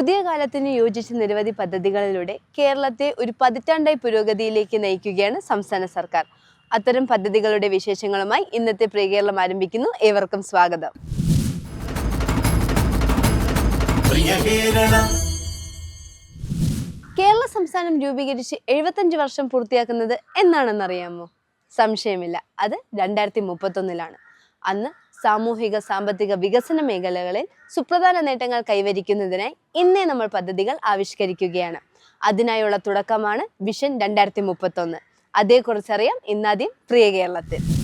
പുതിയ കാലത്തിന് യോജിച്ച നിരവധി പദ്ധതികളിലൂടെ കേരളത്തെ ഒരു പതിറ്റാണ്ടായി പുരോഗതിയിലേക്ക് നയിക്കുകയാണ് സംസ്ഥാന സർക്കാർ. അത്തരം പദ്ധതികളുടെ വിശേഷങ്ങളുമായി ഇന്നത്തെ പ്രിയ കേരളം ആരംഭിക്കുന്നു. ഏവർക്കും സ്വാഗതം. കേരള സംസ്ഥാനം രൂപീകരിച്ച് എഴുപത്തഞ്ച് വർഷം പൂർത്തിയാക്കുന്നത് എന്നാണെന്നറിയാമോ? സംശയമില്ല. അത് രണ്ടായിരത്തി മുപ്പത്തൊന്നിലാണ്. അന്ന് സാമൂഹിക സാമ്പത്തിക വികസന മേഖലകളിൽ സുപ്രധാന നേട്ടങ്ങൾ കൈവരിക്കുന്നതിനായി ഇന്നേ നമ്മൾ പദ്ധതികൾ ആവിഷ്കരിക്കുകയാണ്. അതിനായുള്ള തുടക്കമാണ് വിഷൻ രണ്ടായിരത്തി മുപ്പത്തൊന്ന്. അതേക്കുറിച്ചറിയാം ഇന്നാദ്യം പ്രിയ കേരളത്തിൽ.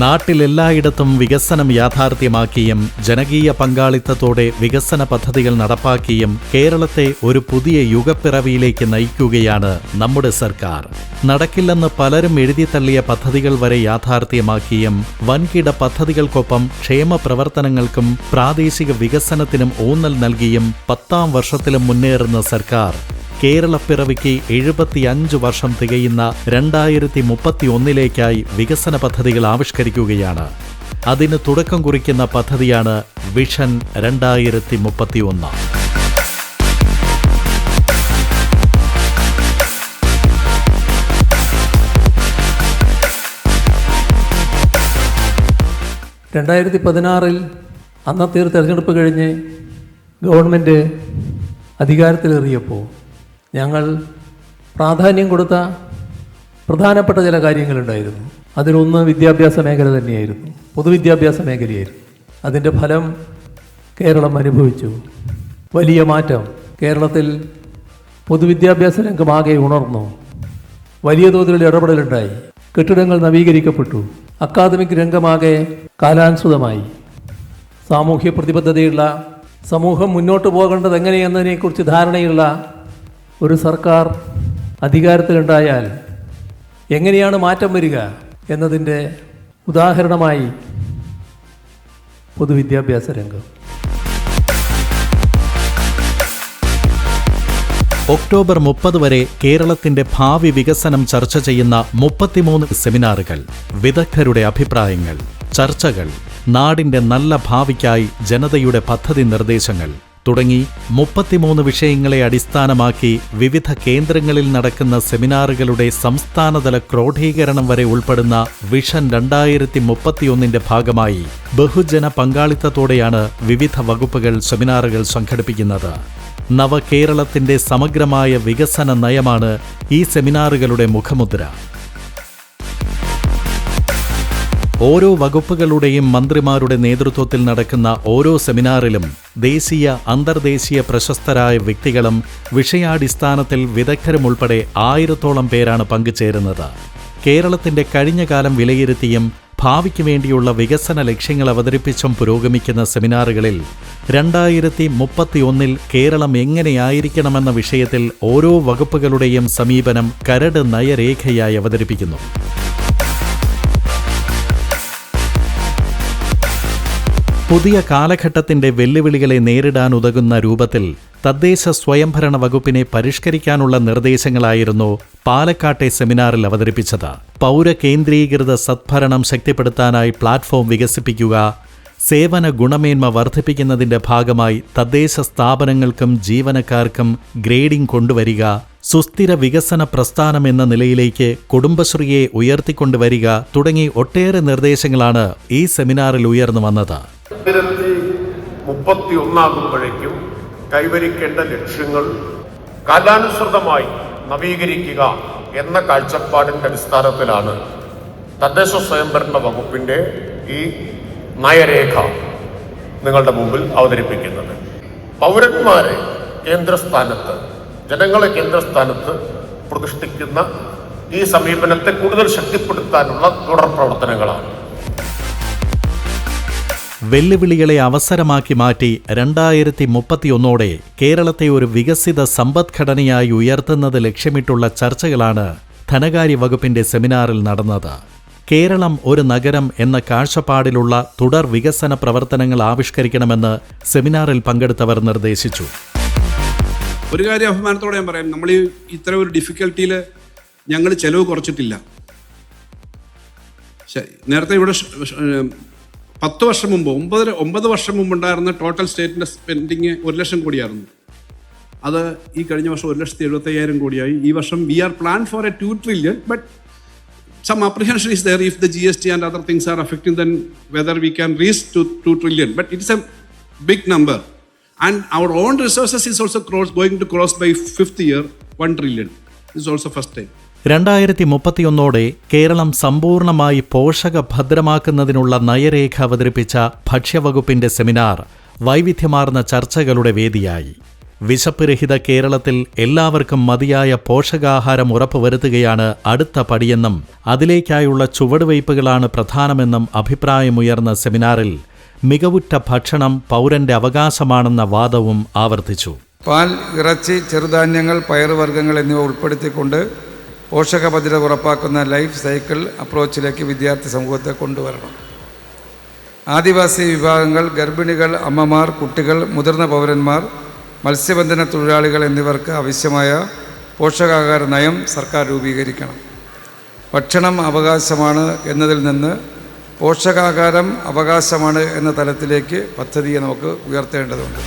നാട്ടിലെല്ലായിടത്തും വികസനം യാഥാർത്ഥ്യമാക്കിയും ജനകീയ പങ്കാളിത്തത്തോടെ വികസന പദ്ധതികൾ നടപ്പാക്കിയും കേരളത്തെ ഒരു പുതിയ യുഗപ്പിറവിയിലേക്ക് നയിക്കുകയാണ് നമ്മുടെ സർക്കാർ. നടക്കില്ലെന്ന് പലരും എഴുതിത്തള്ളിയ പദ്ധതികൾ വരെ യാഥാർത്ഥ്യമാക്കിയും വൻകിട പദ്ധതികൾക്കൊപ്പം ക്ഷേമ പ്രവർത്തനങ്ങൾക്കും പ്രാദേശിക വികസനത്തിനും ഊന്നൽ നൽകിയും പത്താം വർഷത്തിലും മുന്നേറുന്ന സർക്കാർ കേരളപ്പിറവിക്ക് എഴുപത്തിയഞ്ച് വർഷം തികയുന്ന രണ്ടായിരത്തി മുപ്പത്തി ഒന്നിലേക്കായി വികസന പദ്ധതികൾ ആവിഷ്കരിക്കുകയാണ്. അതിന് തുടക്കം കുറിക്കുന്ന പദ്ധതിയാണ് വിഷൻ രണ്ടായിരത്തി മുപ്പത്തിയൊന്ന് രണ്ടായിരത്തി പതിനാറിൽ അന്നത്തെ ഒരു തെരഞ്ഞെടുപ്പ് കഴിഞ്ഞ് ഗവൺമെന്റ് അധികാരത്തിലേറിയപ്പോൾ ഞങ്ങൾ പ്രാധാന്യം കൊടുത്ത പ്രധാനപ്പെട്ട ചില കാര്യങ്ങളുണ്ടായിരുന്നു. അതിലൊന്ന് വിദ്യാഭ്യാസ മേഖല തന്നെയായിരുന്നു. പൊതുവിദ്യാഭ്യാസ മേഖലയായിരുന്നു. അതിന്റെ ഫലം കേരളം അനുഭവിച്ചു. വലിയ മാറ്റം. കേരളത്തിൽ പൊതുവിദ്യാഭ്യാസ രംഗമാകെ ഉണർന്നു. വലിയ തോതിലുള്ള ഇടപെടലുണ്ടായി. കെട്ടിടങ്ങൾ നവീകരിക്കപ്പെട്ടു. അക്കാദമിക് രംഗമാകെ കാലാനുസൃതമായി. സാമൂഹ്യ പ്രതിബദ്ധതയുള്ള സമൂഹം മുന്നോട്ട് പോകേണ്ടത് എങ്ങനെയെന്നതിനെക്കുറിച്ച് ധാരണയുള്ള ഒരു സർക്കാർ അധികാരത്തിലുണ്ടായാൽ എങ്ങനെയാണ് മാറ്റം വരിക എന്നതിന്റെ ഉദാഹരണമായി പൊതുവിദ്യാഭ്യാസ രംഗം. ഒക്ടോബർ മുപ്പത് വരെ കേരളത്തിന്റെ ഭാവി വികസനം ചർച്ച ചെയ്യുന്ന മുപ്പത്തിമൂന്ന് സെമിനാറുകൾ വിദഗ്ധരുടെ അഭിപ്രായങ്ങൾ ചർച്ചകൾ നാടിന്റെ നല്ല ഭാവിക്കായി ജനതയുടെ പദ്ധതി നിർദ്ദേശങ്ങൾ തുടങ്ങി മുപ്പത്തിമൂന്ന് വിഷയങ്ങളെ അടിസ്ഥാനമാക്കി വിവിധ കേന്ദ്രങ്ങളിൽ നടക്കുന്ന സെമിനാറുകളുടെ സംസ്ഥാനതല ക്രോഡീകരണം വരെ ഉൾപ്പെടുന്ന വിഷൻ രണ്ടായിരത്തി മുപ്പത്തിയൊന്നിന്റെ ഭാഗമായി ബഹുജന പങ്കാളിത്തത്തോടെയാണ് വിവിധ വകുപ്പുകൾ സെമിനാറുകൾ സംഘടിപ്പിക്കുന്നത്. നവകേരളത്തിന്റെ സമഗ്രമായ വികസന നയമാണ് ഈ സെമിനാറുകളുടെ മുഖമുദ്ര. ഓരോ വകുപ്പുകളുടെയും മന്ത്രിമാരുടെ നേതൃത്വത്തിൽ നടക്കുന്ന ഓരോ സെമിനാറിലും ദേശീയ അന്തർദേശീയ പ്രശസ്തരായ വ്യക്തികളും വിഷയാടിസ്ഥാനത്തിൽ വിദഗ്ധരുമുൾപ്പെടെ ആയിരത്തോളം പേരാണ് പങ്കുചേരുന്നത്. കേരളത്തിന്റെ കഴിഞ്ഞകാലം വിലയിരുത്തിയും ഭാവിക്ക് വേണ്ടിയുള്ള വികസന ലക്ഷ്യങ്ങൾ അവതരിപ്പിച്ചും പുരോഗമിക്കുന്ന സെമിനാറുകളിൽ രണ്ടായിരത്തി മുപ്പത്തിയൊന്നിൽ കേരളം എങ്ങനെയായിരിക്കണമെന്ന വിഷയത്തിൽ ഓരോ വകുപ്പുകളുടെയും സമീപനം കരട് നയരേഖയായി അവതരിപ്പിക്കുന്നു. പുതിയ കാലഘട്ടത്തിന്റെ വെല്ലുവിളികളെ നേരിടാൻ ഉതകുന്ന രൂപത്തിൽ തദ്ദേശ സ്വയംഭരണ വകുപ്പിനെ പരിഷ്കരിക്കാനുള്ള നിർദ്ദേശങ്ങളായിരുന്നു പാലക്കാട്ടെ സെമിനാറിൽ അവതരിപ്പിച്ചത്. പൗരകേന്ദ്രീകൃത സദ്ഭരണം ശക്തിപ്പെടുത്താനായി പ്ലാറ്റ്ഫോം വികസിപ്പിക്കുക സേവന ഗുണമേന്മ വർദ്ധിപ്പിക്കുന്നതിന്റെ ഭാഗമായി തദ്ദേശ സ്ഥാപനങ്ങൾക്കും ജീവനക്കാർക്കും ഗ്രേഡിംഗ് കൊണ്ടുവരിക സുസ്ഥിര വികസന പ്രസ്ഥാനം എന്ന നിലയിലേക്ക് കുടുംബശ്രീയെ ഉയർത്തിക്കൊണ്ടുവരിക തുടങ്ങി ഒട്ടേറെ നിർദ്ദേശങ്ങളാണ് ഈ സെമിനാറിൽ ഉയർന്നു വന്നത്. മുപ്പത്തി കൈവരിക്കേണ്ട ലക്ഷ്യങ്ങൾ കാലാനുസൃതമായി നവീകരിക്കുക എന്ന കാഴ്ചപ്പാടിന്റെ അടിസ്ഥാനത്തിലാണ് തദ്ദേശ സ്വയംഭരണ വകുപ്പിന്റെ ഈ നയരേഖ നിങ്ങളുടെ മുമ്പിൽ അവതരിപ്പിക്കുന്നത്. പൗരന്മാരെ കേന്ദ്രസ്ഥാനത്ത് ജനങ്ങളെ കേന്ദ്രസ്ഥാനത്ത് പ്രതിഷ്ഠിക്കുന്ന ഈ സമീപനത്തെ കൂടുതൽ ശക്തിപ്പെടുത്താനുള്ള തുടർ പ്രവർത്തനങ്ങളാണ്. വെല്ലുവിളികളെ അവസരമാക്കി മാറ്റി രണ്ടായിരത്തി മുപ്പത്തിയൊന്നോടെ കേരളത്തെ ഒരു വികസിത സമ്പദ്ഘടനയായി ഉയർത്തുന്നത് ലക്ഷ്യമിട്ടുള്ള ചർച്ചകളാണ് ധനകാര്യ വകുപ്പിന്റെ സെമിനാറിൽ നടന്നത്. കേരളം ഒരു നഗരം എന്ന കാഴ്ചപ്പാടിലുള്ള തുടർ വികസന പ്രവർത്തനങ്ങൾ ആവിഷ്കരിക്കണമെന്ന് സെമിനാറിൽ പങ്കെടുത്തവർ നിർദ്ദേശിച്ചു. ഒരു കാര്യം അഭിമാനത്തോടെ ഞാൻ പറയാം. നമ്മൾ ഈ ഒരു ഡിഫിക്കൽട്ടിയിൽ ഞങ്ങൾ ചെലവ് കുറച്ചിട്ടില്ല. നേരത്തെ ഇവിടെ പത്ത് വർഷം മുമ്പ് ഒമ്പത് ഒമ്പത് വർഷം മുമ്പ് ഉണ്ടായിരുന്ന ടോട്ടൽ സ്റ്റേറ്റിന്റെ സ്പെൻഡിങ് ഒരു ലക്ഷം കോടിയായിരുന്നു. അത് ഈ കഴിഞ്ഞ വർഷം ഒരു ലക്ഷത്തി എഴുപത്തയ്യായിരം കോടിയായി. ഈ വർഷം we are plan for a two trillion but some apprehension is there if the GST and other things are affecting then whether we can reach to 2 trillion. But it is a big number. And our own resources is also cross, going to cross by fifth year 1 trillion. This is also first time. രണ്ടായിരത്തി മുപ്പത്തിയൊന്നോടെ കേരളം സമ്പൂർണമായി പോഷക ഭദ്രമാക്കുന്നതിനുള്ള നയരേഖ അവതരിപ്പിച്ച ഭക്ഷ്യവകുപ്പിന്റെ seminar വൈവിധ്യമാർന്ന ചർച്ചകളുടെ വേദിയായി വിശപ്പ് രഹിത കേരളത്തിൽ എല്ലാവർക്കും മതിയായ പോഷകാഹാരം ഉറപ്പുവരുത്തുകയാണ് അടുത്ത പടിയെന്നും അതിലേക്കായുള്ള ചുവടുവയ്പ്പുകളാണ് പ്രധാനമെന്നും അഭിപ്രായമുയർന്ന സെമിനാറിൽ മികവുറ്റ ഭക്ഷണം പൗരന്റെ അവകാശമാണെന്ന വാദവും ആവർത്തിച്ചു. പാൽ ഇറച്ചി ചെറുധാന്യങ്ങൾ പയറുവർഗങ്ങൾ എന്നിവ ഉൾപ്പെടുത്തിക്കൊണ്ട് പോഷകഭദ്രത ഉറപ്പാക്കുന്ന ലൈഫ് സൈക്കിൾ അപ്രോച്ചിലേക്ക് വിദ്യാർത്ഥി സമൂഹത്തെ കൊണ്ടുവരണം. ആദിവാസി വിഭാഗങ്ങൾ ഗർഭിണികൾ അമ്മമാർ കുട്ടികൾ മുതിർന്ന പൗരന്മാർ മത്സ്യബന്ധന തൊഴിലാളികൾ എന്നിവർക്ക് ആവശ്യമായ പോഷകാഹാര നയം സർക്കാർ രൂപീകരിക്കണം. ഭക്ഷണം അവകാശമാണ് എന്നതിൽ നിന്ന് പോഷകാഹാരം അവകാശമാണ് എന്ന തലത്തിലേക്ക് പദ്ധതിയെ നമുക്ക് ഉയർത്തേണ്ടതുണ്ട്.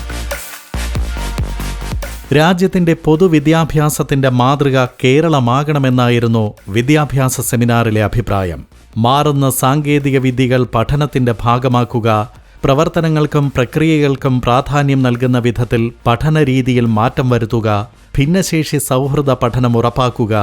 രാജ്യത്തിന്റെ പൊതുവിദ്യാഭ്യാസത്തിന്റെ മാതൃക കേരളമാകണമെന്നായിരുന്നു വിദ്യാഭ്യാസ സെമിനാറിലെ അഭിപ്രായം. മാറുന്ന സാങ്കേതിക വിദ്യകൾ പഠനത്തിന്റെ ഭാഗമാക്കുക പ്രവർത്തനങ്ങൾക്കും പ്രക്രിയകൾക്കും പ്രാധാന്യം നൽകുന്ന വിധത്തിൽ പഠനരീതിയിൽ മാറ്റം വരുത്തുക ഭിന്നശേഷി സൗഹൃദ പഠനം ഉറപ്പാക്കുക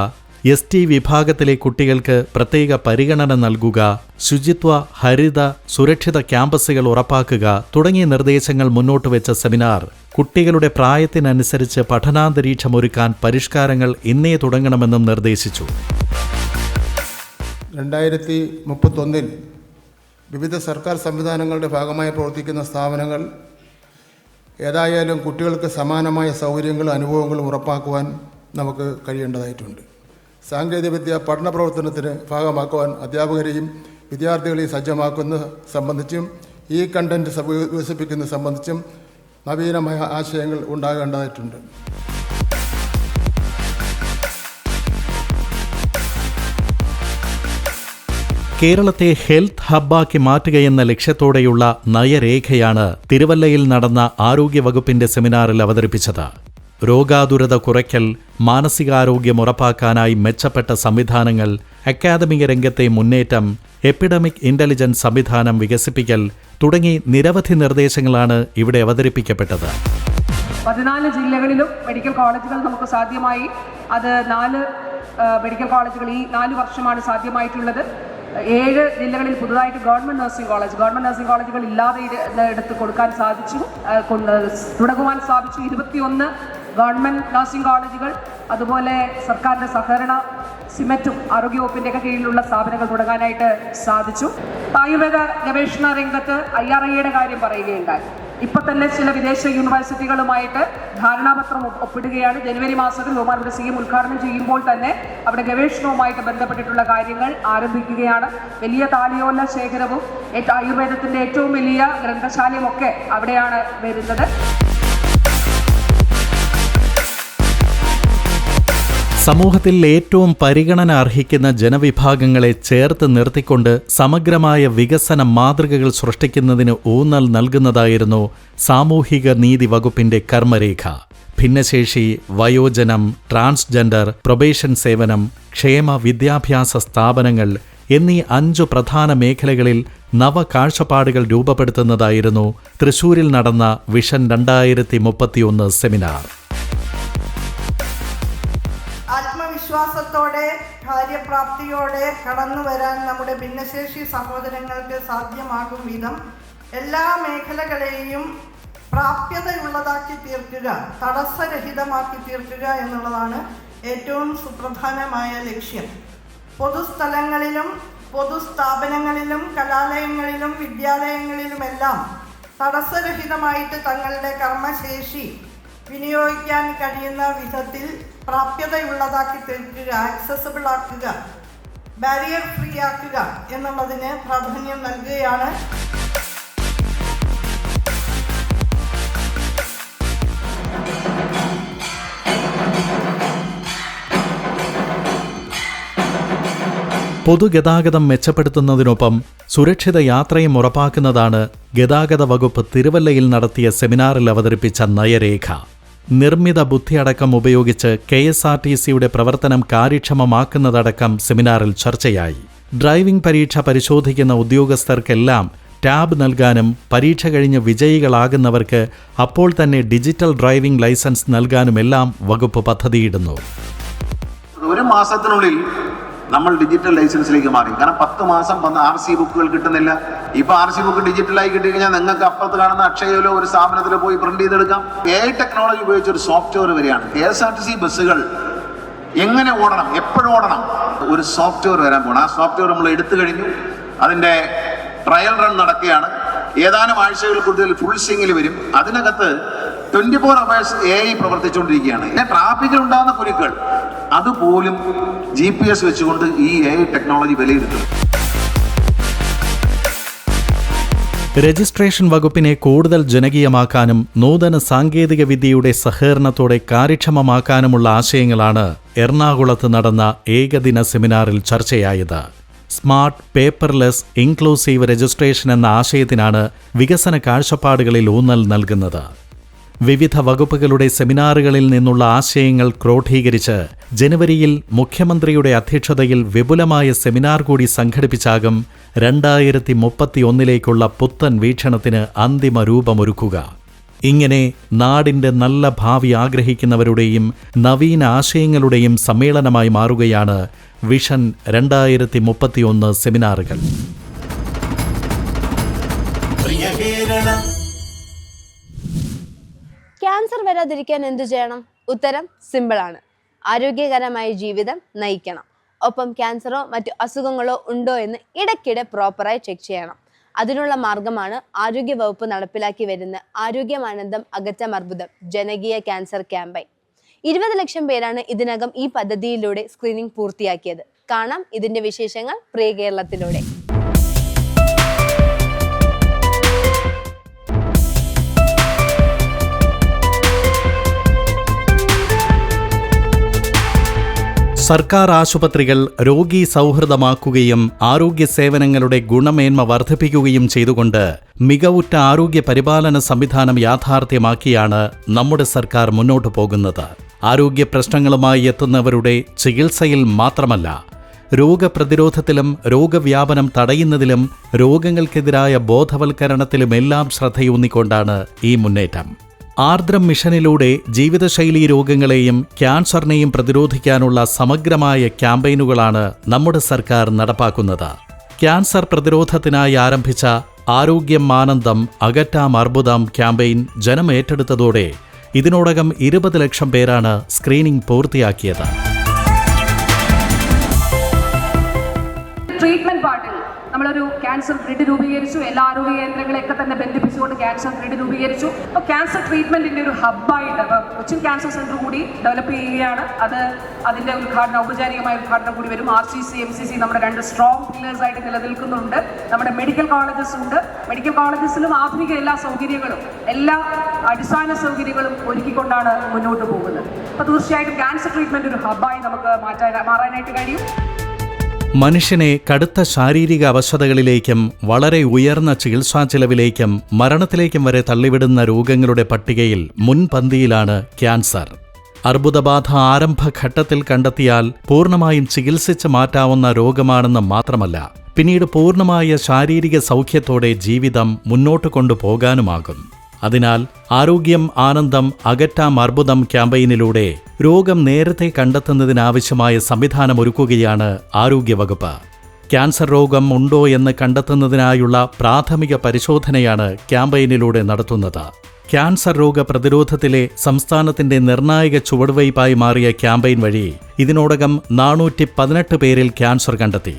എസ് ടി വിഭാഗത്തിലെ കുട്ടികൾക്ക് പ്രത്യേക പരിഗണന നൽകുക ശുചിത്വ ഹരിത സുരക്ഷിത ക്യാമ്പസുകൾ ഉറപ്പാക്കുക തുടങ്ങിയ നിർദ്ദേശങ്ങൾ മുന്നോട്ട് വെച്ച സെമിനാർ. കുട്ടികളുടെ പ്രായത്തിനനുസരിച്ച് പഠനാന്തരീക്ഷമൊരുക്കാൻ പരിഷ്കാരങ്ങൾ ഇന്നേ തുടങ്ങണമെന്നും നിർദ്ദേശിച്ചു. രണ്ടായിരത്തി മുപ്പത്തൊന്നിൽ വിവിധ സർക്കാർ സംവിധാനങ്ങളുടെ ഭാഗമായി പ്രവർത്തിക്കുന്ന സ്ഥാപനങ്ങൾ ഏതായാലും കുട്ടികൾക്ക് സമാനമായ സൗകര്യങ്ങളും അനുഭവങ്ങളും ഉറപ്പാക്കുവാൻ നമുക്ക് കഴിയേണ്ടതായിട്ടുണ്ട്. സാങ്കേതികവിദ്യ പഠന പ്രവർത്തനത്തിന് ഭാഗമാക്കുവാൻ അധ്യാപകരെയും വിദ്യാർത്ഥികളെയും സജ്ജമാക്കുന്ന സംബന്ധിച്ചും ഈ കണ്ടന്റ് വികസിപ്പിക്കുന്നത് സംബന്ധിച്ചും നവീനമായ ആശയങ്ങൾ ഉണ്ടാകേണ്ടതായിട്ടുണ്ട്. കേരളത്തെ ഹെൽത്ത് ഹബ്ബാക്കി മാറ്റുകയെന്ന ലക്ഷ്യത്തോടെയുള്ള നയരേഖയാണ് തിരുവല്ലയിൽ നടന്ന ആരോഗ്യവകുപ്പിന്റെ സെമിനാറിൽ അവതരിപ്പിച്ചത്. രോഗാതുരത കുറയ്ക്കൽ മാനസികാരോഗ്യം ഉറപ്പാക്കാനായി മെച്ചപ്പെട്ട സംവിധാനങ്ങൾ അക്കാദമിക രംഗത്തെ മുന്നേറ്റം എപ്പിഡമിക് ഇന്റലിജൻസ് സംവിധാനം വികസിപ്പിക്കൽ തുടങ്ങി നിരവധി നിർദ്ദേശങ്ങളാണ് ഇവിടെ അവതരിപ്പിക്കപ്പെട്ടത്. പതിനാല് ജില്ലകളിലും മെഡിക്കൽ കോളേജുകൾ നമുക്ക് സാധ്യമായി. അത് നാല് മെഡിക്കൽ കോളേജുകൾ ഈ നാല് വർഷമാണ് സാധ്യമായിട്ടുള്ളത്. ഏഴ് ജില്ലകളിൽ പുതുതായിട്ട് government nursing college government nursing കോളേജുകൾ ഇല്ലാതെ എടുത്ത് കൊടുക്കാൻ സാധിച്ചു. തുടങ്ങുവാൻ സാധിച്ചു. ഇരുപത്തിയൊന്ന് ഗവൺമെന്റ് നഴ്സിംഗ് കോളേജുകൾ അതുപോലെ സർക്കാരിന്റെ സഹകരണ സിമറ്റും ആരോഗ്യവകുപ്പിന്റെയൊക്കെ കീഴിലുള്ള സ്ഥാപനങ്ങൾ തുടങ്ങാനായിട്ട് സാധിച്ചു. ആയുർവേദ ഗവേഷണ രംഗത്ത് ഐ ആർ ഐയുടെ കാര്യം പറയുകയുണ്ടായി. ഇപ്പൊ തന്നെ ചില വിദേശ യൂണിവേഴ്സിറ്റികളുമായിട്ട് ധാരണാപത്രം ഒപ്പിടുകയാണ്. ജനുവരി മാസത്തിൽ ബഹുമാനപ്പെട്ട സി എം ഉദ്ഘാടനം ചെയ്യുമ്പോൾ തന്നെ അവിടെ ഗവേഷണവുമായിട്ട് ബന്ധപ്പെട്ടിട്ടുള്ള കാര്യങ്ങൾ ആരംഭിക്കുകയാണ്. വലിയ താളിയോല ശേഖരവും ആയുർവേദത്തിന്റെ ഏറ്റവും വലിയ ഗ്രന്ഥശാലയും ഒക്കെ അവിടെയാണ് വരുന്നത്. സമൂഹത്തിൽ ഏറ്റവും പരിഗണന അർഹിക്കുന്ന ജനവിഭാഗങ്ങളെ ചേർത്ത് നിർത്തിക്കൊണ്ട് സമഗ്രമായ വികസന മാതൃകകൾ സൃഷ്ടിക്കുന്നതിന് ഊന്നൽ നൽകുന്നതായിരുന്നു സാമൂഹിക നീതി വകുപ്പിന്റെ കർമ്മരേഖ. ഭിന്നശേഷി വയോജനം ട്രാൻസ്ജെൻഡർ പ്രൊബേഷൻ സേവനം ക്ഷേമ വിദ്യാഭ്യാസ സ്ഥാപനങ്ങൾ എന്നീ അഞ്ചു പ്രധാന മേഖലകളിൽ നവ കാഴ്ചപ്പാടുകൾ രൂപപ്പെടുത്തുന്നതായിരുന്നു തൃശൂരിൽ നടന്ന വിഷൻ രണ്ടായിരത്തി മുപ്പത്തിയൊന്ന് സെമിനാർ. ആത്മവിശ്വാസത്തോടെ കാര്യപ്രാപ്തിയോടെ കടന്നു വരാൻ നമ്മുടെ ഭിന്നശേഷി സഹോദരങ്ങൾക്ക് സാധ്യമാകും വിധം എല്ലാ മേഖലകളെയും പ്രാപ്യതയുള്ളതാക്കി തീർക്കുക തടസ്സരഹിതമാക്കി തീർക്കുക എന്നുള്ളതാണ് ഏറ്റവും സുപ്രധാനമായ ലക്ഷ്യം. പൊതുസ്ഥലങ്ങളിലും പൊതുസ്ഥാപനങ്ങളിലും കലാലയങ്ങളിലും വിദ്യാലയങ്ങളിലുമെല്ലാം തടസ്സരഹിതമായിട്ട് തങ്ങളുടെ കർമ്മശേഷി വിനിയോഗിക്കാൻ കഴിയുന്ന വിധത്തിൽ പ്രാപ്യതയുള്ളതാക്കി തീർക്കുക ആക്സസബിൾ ആക്കുക ബാരിയർ ഫ്രീ ആക്കുക എന്നുള്ളതിന് പ്രാധാന്യം നൽകുകയാണ്. പൊതുഗതാഗതം മെച്ചപ്പെടുത്തുന്നതിനൊപ്പം സുരക്ഷിത യാത്രയും ഉറപ്പാക്കുന്നതാണ് ഗതാഗത വകുപ്പ് തിരുവല്ലയിൽ നടത്തിയ സെമിനാറിൽ അവതരിപ്പിച്ച നയരേഖ. നിർമ്മിത ബുദ്ധിയടക്കം ഉപയോഗിച്ച് കെ എസ് ആർ ടി സിയുടെ പ്രവർത്തനം കാര്യക്ഷമമാക്കുന്നതടക്കം സെമിനാറിൽ ചർച്ചയായി. ഡ്രൈവിംഗ് പരീക്ഷ പരിശോധിക്കുന്ന ഉദ്യോഗസ്ഥർക്കെല്ലാം ടാബ് നൽകാനും പരീക്ഷ കഴിഞ്ഞ് വിജയികളാകുന്നവർക്ക് അപ്പോൾ തന്നെ ഡിജിറ്റൽ ഡ്രൈവിംഗ് ലൈസൻസ് നൽകാനുമെല്ലാം വകുപ്പ് പദ്ധതിയിടുന്നു. ഒരു മാസത്തിനുള്ളിൽ നമ്മൾ ഡിജിറ്റൽ ലൈസൻസിലേക്ക് മാറി. കാരണം പത്ത് മാസം വന്ന് ആർ സി ബുക്കുകൾ കിട്ടുന്നില്ല. ഇപ്പൊ ആർ സി ബുക്ക് ഡിജിറ്റലായി കിട്ടി കഴിഞ്ഞാൽ നിങ്ങൾക്ക് അപ്പുറത്ത് കാണുന്ന അക്ഷയയിലോ ഒരു സ്ഥാപനത്തിലോ പോയി പ്രിന്റ് ചെയ്തെടുക്കാം. എ ടെക്നോളജി ഉപയോഗിച്ച് ഒരു സോഫ്റ്റ്വെയർ വരികയാണ് K S R T C ബസ്സുകൾ എങ്ങനെ ഓടണം? എപ്പോഴും ഓടണം. ഒരു സോഫ്റ്റ്വെയർ വരാൻ പോകണം ആ സോഫ്റ്റ്വെയർ നമ്മൾ എടുത്തു കഴിഞ്ഞു. അതിന്റെ ട്രയൽ റൺ നടക്കുകയാണ്. ഏതാനും ആഴ്ചകൾ കൂടുതൽ ഫുൾ സിംഗിൽ വരും. അതിനകത്ത് twenty four hours A I പ്രവർത്തിച്ചുകൊണ്ടിരിക്കുകയാണ്. പിന്നെ ട്രാഫിക്കിൽ ഉണ്ടാകുന്ന കുരുക്കൾ. അതുപോലും ജി പി എസ് വെച്ചുകൊണ്ട് ഈ എ ഐ ടെക്നോളജി വിലയിരുത്തും. രജിസ്ട്രേഷൻ വകുപ്പിനെ കൂടുതൽ ജനകീയമാക്കാനും നൂതന സാങ്കേതിക വിദ്യയുടെ സഹകരണത്തോടെ കാര്യക്ഷമമാക്കാനുമുള്ള ആശയങ്ങളാണ് എറണാകുളത്ത് നടന്ന ഏകദിന സെമിനാറിൽ ചർച്ചയായത്. സ്മാർട്ട് പേപ്പർലെസ് ഇൻക്ലൂസീവ് രജിസ്ട്രേഷൻ എന്ന ആശയത്തിനാണ് വികസന കാഴ്ചപ്പാടുകളിൽ ഊന്നൽ നൽകുന്നത്. വിവിധ വകുപ്പുകളുടെ സെമിനാറുകളിൽ നിന്നുള്ള ആശയങ്ങൾ ക്രോഡീകരിച്ച് ജനുവരിയിൽ മുഖ്യമന്ത്രിയുടെ അധ്യക്ഷതയിൽ വിപുലമായ സെമിനാർ കൂടി സംഘടിപ്പിച്ചാകും രണ്ടായിരത്തി മുപ്പത്തിയൊന്നിലേക്കുള്ള പുത്തൻ വീക്ഷണത്തിന് അന്തിമ രൂപമൊരുക്കുക. ഇങ്ങനെ നാടിന്റെ നല്ല ഭാവി ആഗ്രഹിക്കുന്നവരുടെയും നവീന ആശയങ്ങളുടെയും സമ്മേളനമായി മാറുകയാണ് വിഷൻ രണ്ടായിരത്തി മുപ്പത്തിയൊന്ന് സെമിനാറുകൾ. ക്യാൻസർ വരാതിരിക്കാൻ എന്തു ചെയ്യണം? ഉത്തരം സിമ്പിളാണ് ആരോഗ്യകരമായ ജീവിതം നയിക്കണം. ഒപ്പം ക്യാൻസറോ മറ്റു അസുഖങ്ങളോ ഉണ്ടോ എന്ന് ഇടയ്ക്കിടെ പ്രോപ്പറായി ചെക്ക് ചെയ്യണം. അതിനുള്ള മാർഗമാണ് ആരോഗ്യവകുപ്പ് നടപ്പിലാക്കി വരുന്ന ആരോഗ്യമാനന്ദം അകറ്റം അർബുദം ജനകീയ ക്യാൻസർ ക്യാമ്പയിൻ ഇരുപത് ലക്ഷം പേരാണ് ഇതിനകം ഈ പദ്ധതിയിലൂടെ സ്ക്രീനിംഗ് പൂർത്തിയാക്കിയത്. കാണാം ഇതിന്റെ വിശേഷങ്ങൾ പ്രിയ കേരളത്തിലൂടെ. സർക്കാർ ആശുപത്രികൾ രോഗി സൗഹൃദമാക്കുകയും ആരോഗ്യ സേവനങ്ങളുടെ ഗുണമേന്മ വർദ്ധിപ്പിക്കുകയും ചെയ്തുകൊണ്ട് മികവുറ്റ ആരോഗ്യ പരിപാലന സംവിധാനം യാഥാർത്ഥ്യമാക്കിയാണ് നമ്മുടെ സർക്കാർ മുന്നോട്ടു പോകുന്നത്. ആരോഗ്യ പ്രശ്നങ്ങളുമായി എത്തുന്നവരുടെ ചികിത്സയിൽ മാത്രമല്ല രോഗപ്രതിരോധത്തിലും രോഗവ്യാപനം തടയുന്നതിലും രോഗങ്ങൾക്കെതിരായ ബോധവൽക്കരണത്തിലുമെല്ലാം ശ്രദ്ധയൂന്നിക്കൊണ്ടാണ് ഈ മുന്നേറ്റം. ആർദ്രം മിഷനിലൂടെ ജീവിതശൈലീ രോഗങ്ങളെയും ക്യാൻസറിനെയും പ്രതിരോധിക്കാനുള്ള സമഗ്രമായ ക്യാമ്പയിനുകളാണ് നമ്മുടെ സർക്കാർ നടപ്പാക്കുന്നത്. ക്യാൻസർ പ്രതിരോധത്തിനായി ആരംഭിച്ച ആരോഗ്യം മാനന്ദം അകറ്റാം അർബുദം ക്യാമ്പയിൻ ജനം ഏറ്റെടുത്തതോടെ ഇതിനോടകം ഇരുപത് ലക്ഷം പേരാണ് സ്ക്രീനിംഗ് പൂർത്തിയാക്കിയത്. ട്രീറ്റ്മെന്റ് നമ്മളൊരു ക്യാൻസർ ഗ്രിഡ് രൂപീകരിച്ചു എല്ലാ ആരോഗ്യ കേന്ദ്രങ്ങളെയൊക്കെ തന്നെ ബന്ധിപ്പിച്ചുകൊണ്ട് ക്യാൻസർ ഗ്രിഡ് രൂപീകരിച്ചു. അപ്പോൾ ക്യാൻസർ ട്രീറ്റ്മെന്റിന്റെ ഒരു ഹബ്ബായിട്ട് കൊച്ചിൻ ക്യാൻസർ സെന്റർ കൂടി ഡെവലപ്പ് ചെയ്യുകയാണ്. അത് അതിന്റെ ഉദ്ഘാടനം ഔപചാരികമായ ഉദ്ഘാടനം കൂടി വരും. R C C M C C നമ്മുടെ രണ്ട് സ്ട്രോങ് പില്ലേഴ്സ് ആയിട്ട് നിലനിൽക്കുന്നുണ്ട്. നമ്മുടെ മെഡിക്കൽ കോളേജസ് ഉണ്ട്. മെഡിക്കൽ കോളേജസിലും ആധുനിക എല്ലാ സൗകര്യങ്ങളും എല്ലാ അടിസ്ഥാന സൗകര്യങ്ങളും ഒരുക്കിക്കൊണ്ടാണ് മുന്നോട്ട് പോകുന്നത്. അപ്പോൾ തീർച്ചയായിട്ടും ക്യാൻസർ ട്രീറ്റ്മെന്റ് ഒരു ഹബ്ബായി നമുക്ക് മാറ്റാൻ മാറാനായിട്ട് കഴിയും. മനുഷ്യനെ കടുത്ത ശാരീരിക അവശതകളിലേക്കും വളരെ ഉയർന്ന ചികിത്സാ ചിലവിലേക്കും മരണത്തിലേക്കും വരെ തള്ളിവിടുന്ന രോഗങ്ങളുടെ പട്ടികയിൽ മുൻപന്തിയിലാണ് ക്യാൻസർ. അർബുദബാധ ആരംഭഘട്ടത്തിൽ കണ്ടെത്തിയാൽ പൂർണമായും ചികിത്സിച്ച് മാറ്റാവുന്ന രോഗമാണെന്ന് മാത്രമല്ല പിന്നീട് പൂർണമായ ശാരീരിക സൗഖ്യത്തോടെ ജീവിതം മുന്നോട്ട് കൊണ്ടുപോകാനുമാകും. അതിനാൽ ആരോഗ്യം ആനന്ദം അകറ്റാം അർബുദം ക്യാമ്പയിനിലൂടെ രോഗം നേരത്തെ കണ്ടെത്തുന്നതിനാവശ്യമായ സംവിധാനമൊരുക്കുകയാണ് ആരോഗ്യവകുപ്പ്. ക്യാൻസർ രോഗം ഉണ്ടോ എന്ന് കണ്ടെത്തുന്നതിനായുള്ള പ്രാഥമിക പരിശോധനയാണ് ക്യാമ്പയിനിലൂടെ നടത്തുന്നത്. ക്യാൻസർ രോഗ പ്രതിരോധത്തിലെ സംസ്ഥാനത്തിന്റെ നിർണായക ചുവടുവയ്പായി മാറിയ ക്യാമ്പയിൻ വഴി ഇതിനോടകം നാനൂറ്റി പതിനെട്ട് പേരിൽ ക്യാൻസർ കണ്ടെത്തി.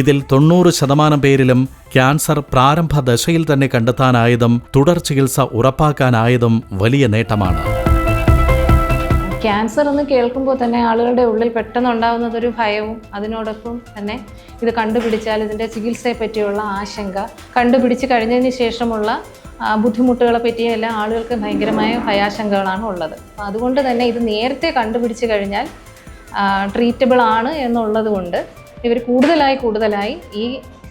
ഇതിൽ തൊണ്ണൂറ് ശതമാനം പേരിലും ക്യാൻസർ പ്രാരംഭ ദശയിൽ തന്നെ കണ്ടെത്താനായതും തുടർ ചികിത്സ ഉറപ്പാക്കാനായതും വലിയ നേട്ടമാണ്. ക്യാൻസർ എന്ന് കേൾക്കുമ്പോൾ തന്നെ ആളുകളുടെ ഉള്ളിൽ പെട്ടെന്ന് ഉണ്ടാകുന്നതൊരു ഭയവും അതിനോടൊപ്പം തന്നെ ഇത് കണ്ടുപിടിച്ചാൽ ഇതിന്റെ ചികിത്സയെ പറ്റിയുള്ള ആശങ്ക കണ്ടുപിടിച്ച് കഴിഞ്ഞതിന് ശേഷമുള്ള ബുദ്ധിമുട്ടുകളെ പറ്റിയും എല്ലാം ആളുകൾക്ക് ഭയങ്കരമായ ഭയാശങ്കകളാണ് ഉള്ളത്. അതുകൊണ്ട് തന്നെ ഇത് നേരത്തെ കണ്ടുപിടിച്ച് കഴിഞ്ഞാൽ ട്രീറ്റബിൾ ആണ് എന്നുള്ളത് കൊണ്ട് ഇവർ കൂടുതലായി കൂടുതലായി ഈ